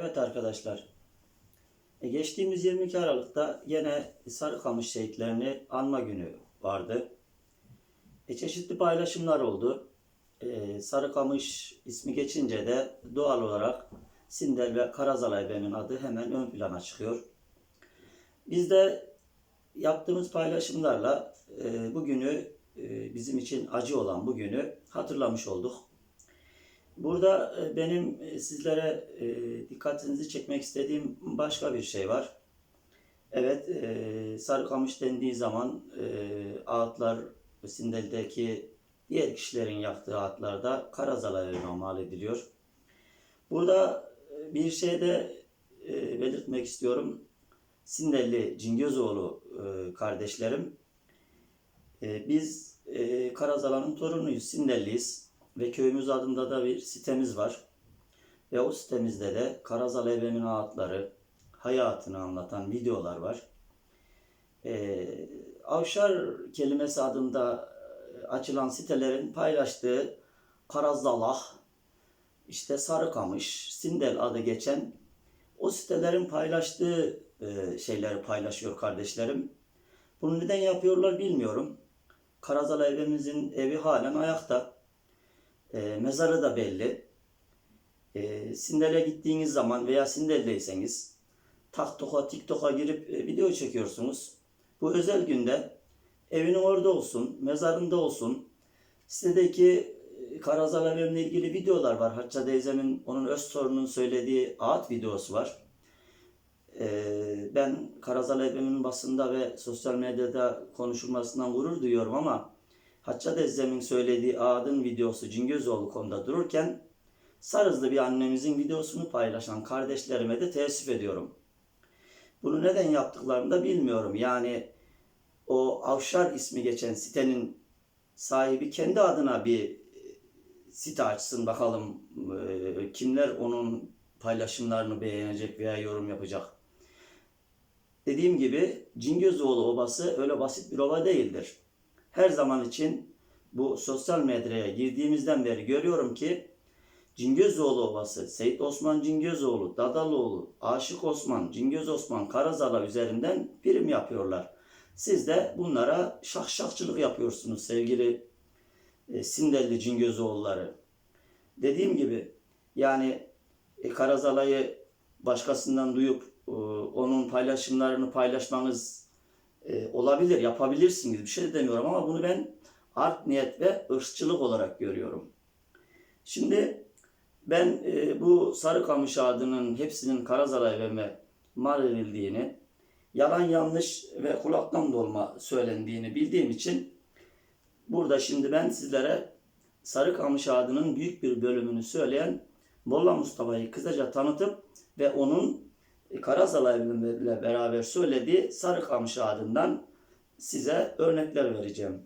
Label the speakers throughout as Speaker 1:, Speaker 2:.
Speaker 1: Evet arkadaşlar. E, geçtiğimiz 22 Aralık'ta yine Sarıkamış şehitlerini anma günü vardı. E, çeşitli paylaşımlar oldu. E, Sarıkamış ismi geçince de doğal olarak Sindel ve Karazalay Bey'in adı hemen ön plana çıkıyor. Biz de yaptığımız paylaşımlarla e, bugünü e, bizim için acı olan bugünü hatırlamış olduk. Burada e, benim e, sizlere e, dikkatinizi çekmek istediğim başka bir şey var. Evet, Sarıkamış dendiği zaman ağıtlar Sindel'deki diğer kişilerin yaktığı ağıtlarda Karazala'ya mal ediliyor. Burada bir şey de belirtmek istiyorum. Sindelli Cingözoğlu kardeşlerim. Biz Karazala'nın torunuyuz, Sindelliyiz ve köyümüz adında da bir sitemiz var. Ve o sitemizde de Karazal Evremin ağıtları, hayatını anlatan videolar var. E, Avşar kelimesi adında e, açılan sitelerin paylaştığı Karazalah, işte Sarıkamış, Sindel adı geçen o sitelerin paylaştığı e, şeyleri paylaşıyor kardeşlerim. Bunu neden yapıyorlar bilmiyorum. Karazal evimizin evi halen ayakta. E, mezarı da belli. E, Sindel'e gittiğiniz zaman veya Sindel'deyseniz TikTok'a TikTok'a girip e, video çekiyorsunuz. Bu özel günde evinin orada olsun, mezarında olsun. Sitedeki e, Karazal evimle ilgili videolar var. Hacca teyzemin, onun öz sorunun söylediği ağıt videosu var. Ee, ben Karazal Evimin basında ve sosyal medyada konuşulmasından gurur duyuyorum ama Hacca teyzemin söylediği ağıdın videosu Cingözoğlu konuda dururken Sarızlı bir annemizin videosunu paylaşan kardeşlerime de teessüf ediyorum. Bunu neden yaptıklarını da bilmiyorum. Yani o Avşar ismi geçen sitenin sahibi kendi adına bir site açsın bakalım e, kimler onun paylaşımlarını beğenecek veya yorum yapacak. Dediğim gibi Cingözoğlu Obası öyle basit bir ova değildir. Her zaman için bu sosyal medyaya girdiğimizden beri görüyorum ki Cingözoğlu Obası, Seyit Osman Cingözoğlu, Dadaloğlu, Aşık Osman, Cingöz Osman, Karazala üzerinden prim yapıyorlar. Siz de bunlara şahşakçılık yapıyorsunuz sevgili e, Sindelli Cingözoğulları. Dediğim gibi yani e, Karazala'yı başkasından duyup e, onun paylaşımlarını paylaşmanız e, olabilir, yapabilirsiniz. Bir şey de demiyorum ama bunu ben art niyet ve ırkçılık olarak görüyorum. Şimdi ben e, bu Sarıkamış adının hepsinin Karazala evime mal edildiğini, yalan yanlış ve kulaktan dolma söylendiğini bildiğim için burada şimdi ben sizlere Sarıkamış adının büyük bir bölümünü söyleyen Molla Mustafa'yı kısaca tanıtıp ve onun Karazala ile beraber söylediği Sarıkamış adından size örnekler vereceğim.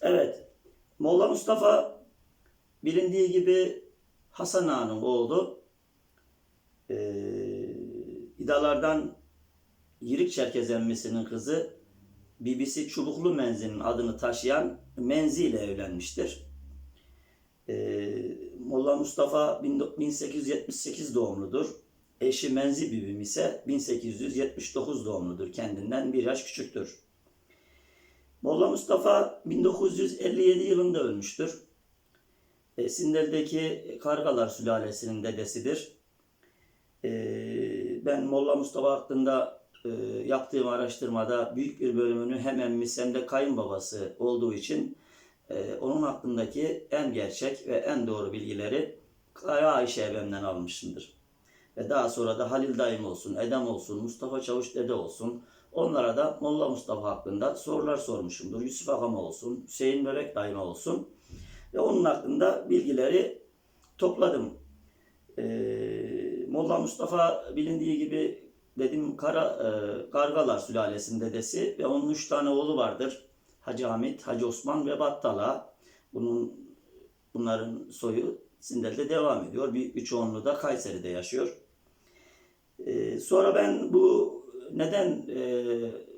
Speaker 1: Evet, Molla Mustafa bilindiği gibi Hasan Ağa'nın oğlu. Ee, İdalardan Yirik Çerkez emmesinin kızı Bibisi Çubuklu Menzi'nin adını taşıyan Menzi ile evlenmiştir. Ee, Molla Mustafa 1878 doğumludur. Eşi Menzi Bibim ise 1879 doğumludur. Kendinden bir yaş küçüktür. Molla Mustafa 1957 yılında ölmüştür. E, Sindel'deki Kargalar sülalesinin dedesidir. E, ben Molla Mustafa hakkında e, yaptığım araştırmada büyük bir bölümünü hem emmisi hem de kayınbabası olduğu için e, onun hakkındaki en gerçek ve en doğru bilgileri Kaya Ayşe Ebem'den almışımdır. Ve daha sonra da Halil Dayım olsun, Edem olsun, Mustafa Çavuş Dede olsun, onlara da Molla Mustafa hakkında sorular sormuşumdur. Yusuf Ağam olsun, Hüseyin Bebek Dayım olsun. Ve onun hakkında bilgileri topladım. Ee, Molla Mustafa bilindiği gibi dedim Kara, e, Kargalar sülalesinin dedesi ve onun üç tane oğlu vardır. Hacı Hamit, Hacı Osman ve Battala. Bunun bunların soyu Sindel'de devam ediyor. Bir üçoğunluğu da Kayseri'de yaşıyor. Ee, sonra ben bu neden e,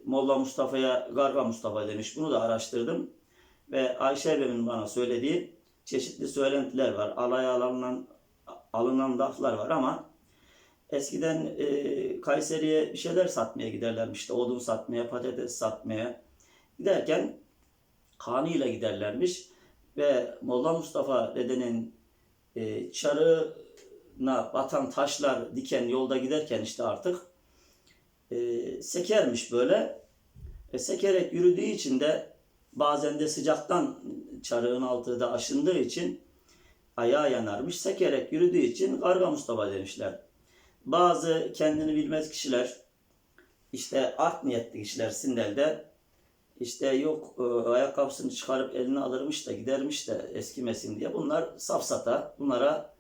Speaker 1: Molla Mustafa'ya Garga Mustafa demiş bunu da araştırdım. Ve Ayşe Ebem'in bana söylediği çeşitli söylentiler var. Alaya alınan, alınan laflar var ama Eskiden e, Kayseri'ye bir şeyler satmaya giderlermiş. İşte odun satmaya, patates satmaya. Giderken kanıyla giderlermiş. Ve Molla Mustafa dedenin e, çarığına batan taşlar diken yolda giderken işte artık e, sekermiş böyle. E, sekerek yürüdüğü için de bazen de sıcaktan çarığın altı da aşındığı için ayağı yanarmış. Sekerek yürüdüğü için Karga Mustafa demişler. Bazı kendini bilmez kişiler işte art niyetli kişiler Sindel'de işte yok e, ayakkabısını çıkarıp eline alırmış da gidermiş de eskimesin diye bunlar safsata bunlara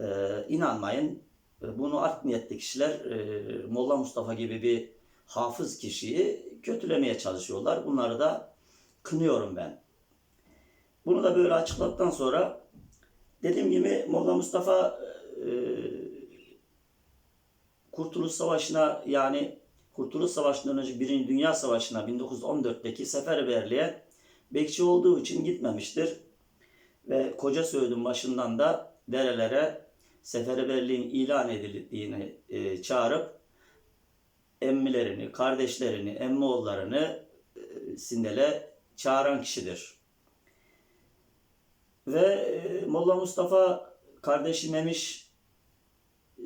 Speaker 1: e, inanmayın. Bunu art niyetli kişiler e, Molla Mustafa gibi bir hafız kişiyi kötülemeye çalışıyorlar. Bunları da kınıyorum ben. Bunu da böyle açıkladıktan sonra dediğim gibi Molla Mustafa e, Kurtuluş Savaşı'na yani Kurtuluş Savaşı'ndan önce Birinci Dünya Savaşı'na 1914'teki seferberliğe bekçi olduğu için gitmemiştir. Ve Koca Söğüt'ün başından da derelere seferberliğin ilan edildiğini e, çağırıp emmilerini, kardeşlerini, emmoğullarını e, Sindel'e çağıran kişidir. Ve e, Molla Mustafa kardeşi Memiş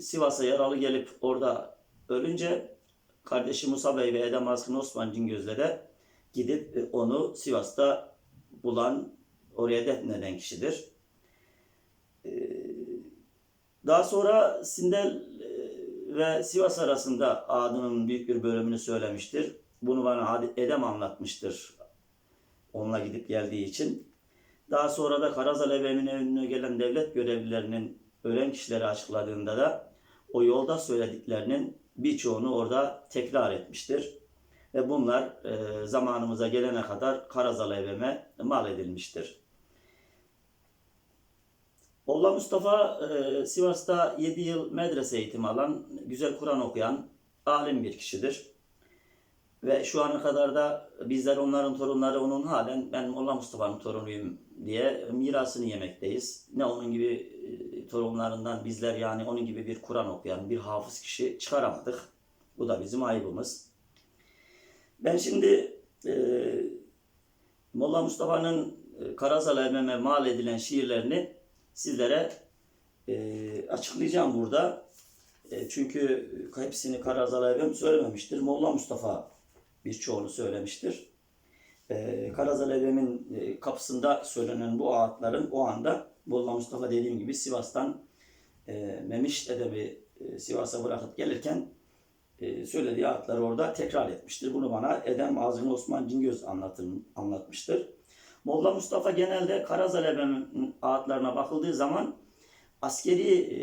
Speaker 1: Sivas'a yaralı gelip orada ölünce kardeşi Musa Bey ve Edem Azkın Osman Cingöz'le de gidip e, onu Sivas'ta bulan, oraya defneden kişidir. Daha sonra Sindel e, ve Sivas arasında adının büyük bir bölümünü söylemiştir. Bunu bana Edem anlatmıştır. Onunla gidip geldiği için. Daha sonra da Karazal Evi'nin önüne gelen devlet görevlilerinin ölen kişileri açıkladığında da o yolda söylediklerinin birçoğunu orada tekrar etmiştir. Ve bunlar e, zamanımıza gelene kadar Karazal Evi'me mal edilmiştir. Molla Mustafa e, Sivas'ta 7 yıl medrese eğitimi alan, güzel Kur'an okuyan, alim bir kişidir. Ve şu ana kadar da bizler onların torunları onun halen ben Molla Mustafa'nın torunuyum diye mirasını yemekteyiz. Ne onun gibi e, torunlarından bizler yani onun gibi bir Kur'an okuyan bir hafız kişi çıkaramadık. Bu da bizim ayıbımız. Ben şimdi e, Molla Mustafa'nın e, Karazal Emem'e mal edilen şiirlerini sizlere e, açıklayacağım burada. E, çünkü hepsini Karazal Emem söylememiştir. Molla Mustafa birçoğunu söylemiştir. E, Karazal Evem'in e, kapısında söylenen bu ağıtların o anda Molla Mustafa dediğim gibi Sivas'tan e, Memiş Edebi e, Sivas'a bırakıp gelirken e, söylediği ağıtları orada tekrar etmiştir. Bunu bana Edem Azgın Osman Cingöz anlatın, anlatmıştır. Molla Mustafa genelde Karazal Evem'in ağıtlarına bakıldığı zaman askeri e,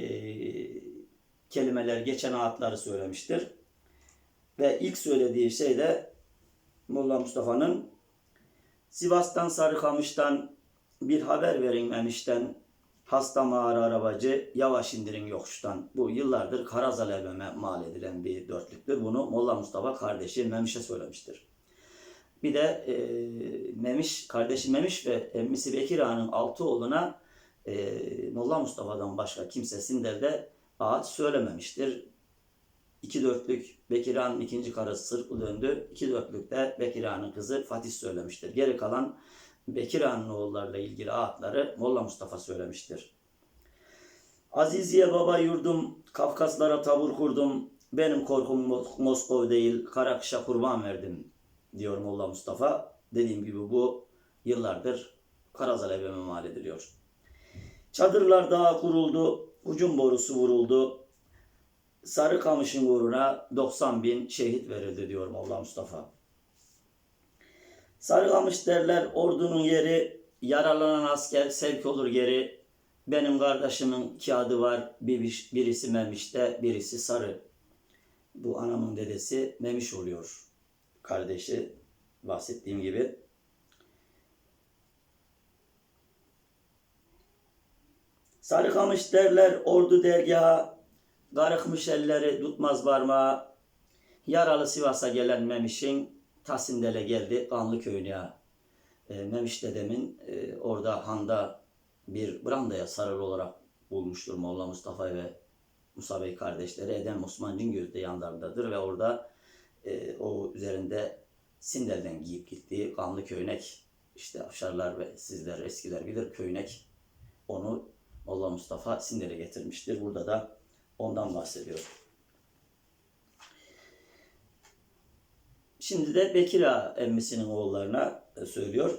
Speaker 1: kelimeler geçen ağıtları söylemiştir. Ve ilk söylediği şey de Molla Mustafa'nın Sivas'tan Sarıkamış'tan bir haber verin Memiş'ten hasta mağara arabacı yavaş indirin yokuştan. Bu yıllardır Karazal Evem'e mal edilen bir dörtlüktür. Bunu Molla Mustafa kardeşi Memiş'e söylemiştir. Bir de e, Memiş, kardeşi Memiş ve emmisi Bekir Ağa'nın altı oğluna e, Molla Mustafa'dan başka kimse Sindel'de ağaç söylememiştir. İki dörtlük Bekir Ağa'nın ikinci karısı Sırpı döndü. İki dörtlük de Bekir Ağa'nın kızı Fatih söylemiştir. Geri kalan Bekir Ağa'nın oğullarıyla ilgili ağıtları Molla Mustafa söylemiştir. Aziziye baba yurdum, Kafkaslara tabur kurdum. Benim korkum Mos- Moskov değil, Karakış'a kurban verdim diyor Molla Mustafa. Dediğim gibi bu yıllardır Karazal Evime mal ediliyor. Çadırlar dağa kuruldu, ucun borusu vuruldu. Sarıkamış'ın uğruna 90 bin şehit verildi diyor Molla Mustafa. Sarıkamış derler ordunun yeri, yaralanan asker sevk olur geri. Benim kardeşimin kağıdı var, bir- birisi Memiş'te, birisi Sarı. Bu anamın dedesi Memiş oluyor. Kardeşi bahsettiğim gibi. Sarıkamış derler ordu dergaha, garıkmış elleri tutmaz parmağı. Yaralı Sivas'a gelen Memiş'in Tasindele geldi Kanlı köyüne. E, Memiş dedemin e, orada handa bir brandaya sarılı olarak bulmuştur Molla Mustafa ve Musa Bey kardeşleri Edem Osman Cingöz de yanlarındadır ve orada e, o üzerinde Sindel'den giyip gittiği kanlı köynek işte afşarlar ve sizler eskiler bilir köynek onu Molla Mustafa Sindel'e getirmiştir. Burada da ondan bahsediyor. Şimdi de Bekir Ağa emmisinin oğullarına e, söylüyor.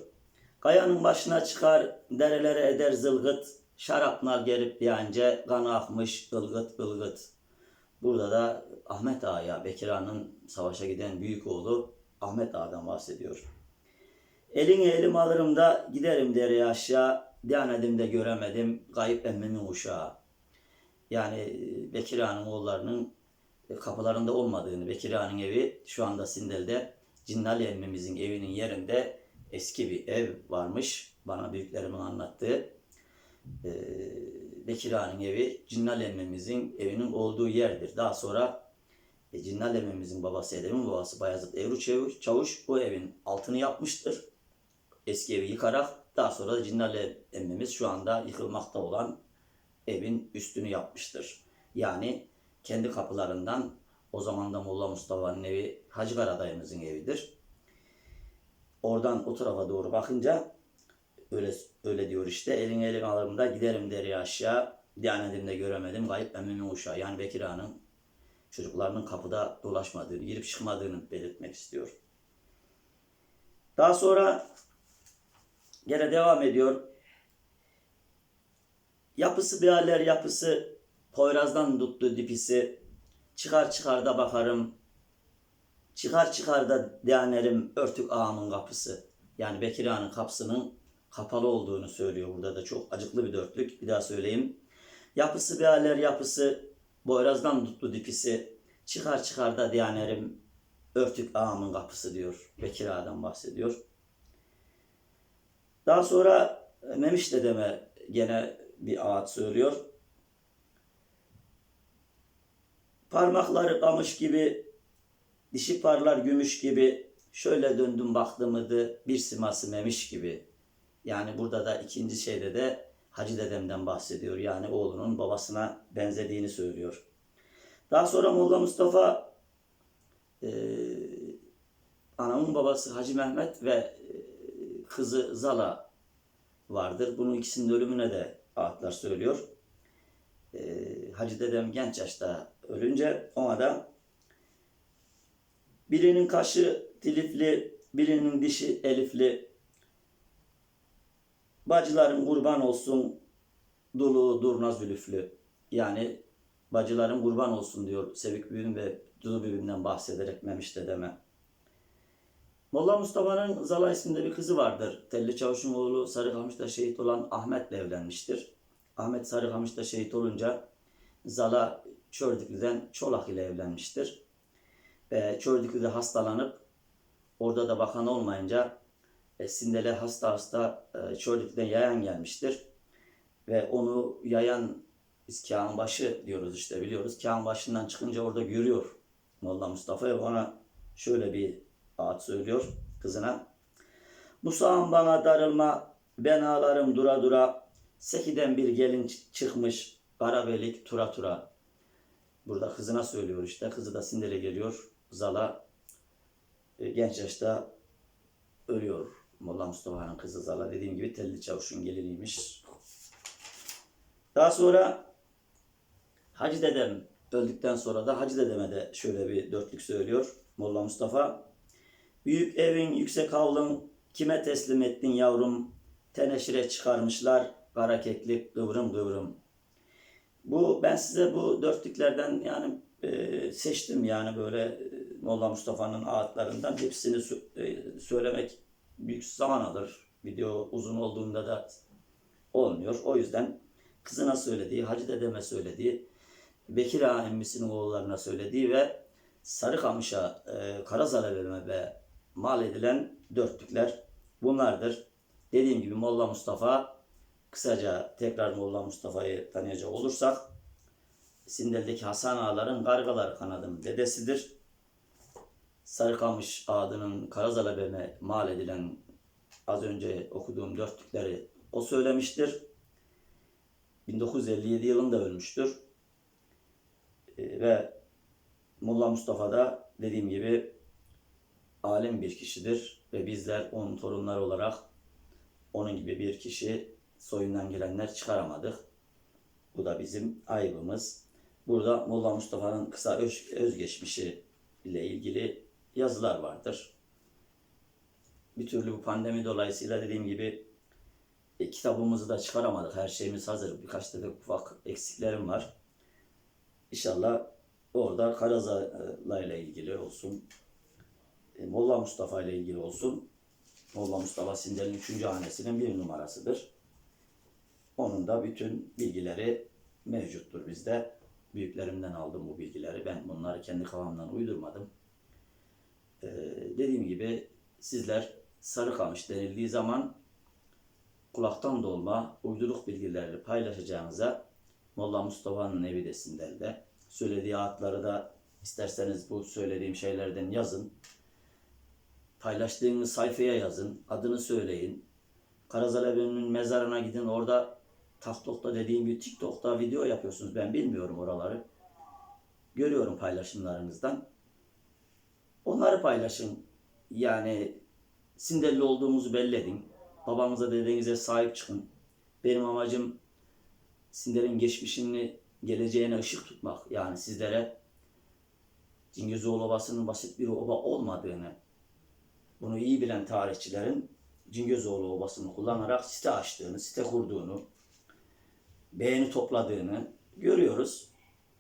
Speaker 1: Kayanın başına çıkar, derelere eder zılgıt, şaraplar gelip diyence, kan akmış ılgıt ılgıt. Burada da Ahmet Ağa'ya, Bekir Ağa'nın savaşa giden büyük oğlu Ahmet Ağa'dan bahsediyor. Elini elim alırım da giderim dereye aşağı, diyanedim de göremedim, kayıp emmimin uşağı. Yani e, Bekir Ağa'nın oğullarının e, kapılarında olmadığını, Bekir Ağa'nın evi şu anda Sindel'de Cinnali emmimizin evinin yerinde eski bir ev varmış. Bana büyüklerimin anlattığı. Ee, Bekir Ağa'nın evi Cinnal emmimizin evinin olduğu yerdir. Daha sonra e, Cinnal emmimizin babası Edem'in babası Bayezid Evru Çavuş, Çavuş bu evin altını yapmıştır. Eski evi yıkarak daha sonra da Cinnal emmimiz şu anda yıkılmakta olan evin üstünü yapmıştır. Yani kendi kapılarından o zaman da Molla Mustafa'nın evi Hacı Karadayımızın evidir. Oradan o tarafa doğru bakınca öyle öyle diyor işte elin elin alırım da giderim deri aşağı diyanetinde göremedim kayıp emmimin uşağı yani Bekir Ağa'nın çocuklarının kapıda dolaşmadığını, girip çıkmadığını belirtmek istiyor. Daha sonra gene devam ediyor. Yapısı bir haller yapısı Poyraz'dan tuttu dipisi. Çıkar çıkar da bakarım. Çıkar çıkar da denerim örtük ağamın kapısı. Yani Bekir Ağa'nın kapısının kapalı olduğunu söylüyor burada da çok acıklı bir dörtlük. Bir daha söyleyeyim. Yapısı bir haller yapısı Poyraz'dan tuttu dipisi. Çıkar çıkar da denerim örtük ağamın kapısı diyor. Bekir Ağa'dan bahsediyor. Daha sonra Memiş dedeme gene bir ağaç söylüyor. Parmakları kamış gibi, dişi parlar gümüş gibi, şöyle döndüm baktımıdı bir siması memiş gibi. Yani burada da ikinci şeyde de Hacı dedemden bahsediyor. Yani oğlunun babasına benzediğini söylüyor. Daha sonra Molla Mustafa e, anamın babası Hacı Mehmet ve e, kızı Zala vardır. Bunun ikisinin ölümüne de ağıtlar söylüyor. E, Hacı dedem genç yaşta ölünce ona da birinin kaşı dilifli, birinin dişi elifli, bacıların kurban olsun dulu durna zülüflü. Yani bacıların kurban olsun diyor Sevik Büyüm ve Dudu Büyüm'den bahsederek Memiş dedeme. Molla Mustafa'nın Zala isminde bir kızı vardır. Telli Çavuş'un oğlu Sarıkamış'ta şehit olan Ahmet'le evlenmiştir. Ahmet Sarıkamış'ta şehit olunca Zala Çördüklü'den Çolak ile evlenmiştir. Ve Çördüklü'de hastalanıp orada da bakan olmayınca e, Sindele hasta hasta e, Çördüklü'den yayan gelmiştir. Ve onu yayan biz Kağan başı diyoruz işte biliyoruz. Kağan başından çıkınca orada görüyor Molla Mustafa ve ona şöyle bir ağaç söylüyor kızına. Musa'm bana darılma, ben ağlarım dura dura. Sekiden bir gelin çı- çıkmış, karabelik tura tura. Burada kızına söylüyor işte. Kızı da Sindel'e geliyor. Zala e, genç yaşta ölüyor. Molla Mustafa'nın kızı Zala dediğim gibi telli çavuşun geliniymiş. Daha sonra Hacı dedem öldükten sonra da Hacı dedeme de şöyle bir dörtlük söylüyor Molla Mustafa. Büyük evin yüksek havlun kime teslim ettin yavrum? Teneşire çıkarmışlar kara keklik kıvrım kıvrım. Bu ben size bu dörtlüklerden yani e, seçtim yani böyle e, Molla Mustafa'nın ağıtlarından hepsini e, söylemek büyük zaman alır. Video uzun olduğunda da olmuyor. O yüzden kızına söylediği, Hacı dedeme söylediği, Bekir Ağa emmisinin oğullarına söylediği ve Sarıkamış'a, e, Karazaleveme ve mal edilen dörtlükler bunlardır. Dediğim gibi Molla Mustafa, kısaca tekrar Molla Mustafa'yı tanıyacak olursak, Sindel'deki Hasan Ağaların Gargalar kanadının dedesidir. Sarıkamış adının Karazaleveme mal edilen az önce okuduğum dörtlükleri o söylemiştir. 1957 yılında ölmüştür. E, ve Molla Mustafa da dediğim gibi alim bir kişidir ve bizler onun torunları olarak onun gibi bir kişi soyundan gelenler çıkaramadık. Bu da bizim ayıbımız. Burada Molla Mustafa'nın kısa öz, özgeçmişi ile ilgili yazılar vardır. Bir türlü bu pandemi dolayısıyla dediğim gibi e, kitabımızı da çıkaramadık. Her şeyimiz hazır. Birkaç tane ufak eksiklerim var. İnşallah orada Karazala ile ilgili olsun. e, Molla Mustafa ile ilgili olsun. Molla Mustafa Sindel'in 3. hanesinin bir numarasıdır. Onun da bütün bilgileri mevcuttur bizde. Büyüklerimden aldım bu bilgileri. Ben bunları kendi kafamdan uydurmadım. Ee, dediğim gibi sizler Sarıkamış denildiği zaman kulaktan dolma uyduruk bilgileri paylaşacağınıza Molla Mustafa'nın evi de Sindel'de. Söylediği adları da isterseniz bu söylediğim şeylerden yazın. Paylaştığınız sayfaya yazın. Adını söyleyin. Karazal Efendi'nin mezarına gidin. Orada TikTok'ta dediğim gibi TikTok'ta video yapıyorsunuz. Ben bilmiyorum oraları. Görüyorum paylaşımlarınızdan. Onları paylaşın. Yani Sindelli olduğumuzu belli edin. Babanıza dedenize sahip çıkın. Benim amacım Sindel'in geçmişini, geleceğine ışık tutmak. Yani sizlere Cingözoğlu Obası'nın basit bir oba olmadığını, bunu iyi bilen tarihçilerin Cingözoğlu Obası'nı kullanarak site açtığını, site kurduğunu, beğeni topladığını görüyoruz.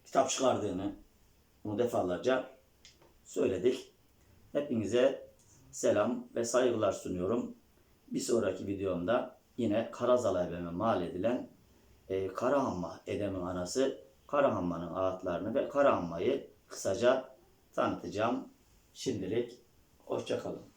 Speaker 1: Kitap çıkardığını bunu defalarca söyledik. Hepinize selam ve saygılar sunuyorum. Bir sonraki videomda yine Karazal Ebeme mal edilen e, Karahanma Edem'in anası Karahanma'nın ağıtlarını ve Karahanma'yı kısaca tanıtacağım. Şimdilik hoşçakalın.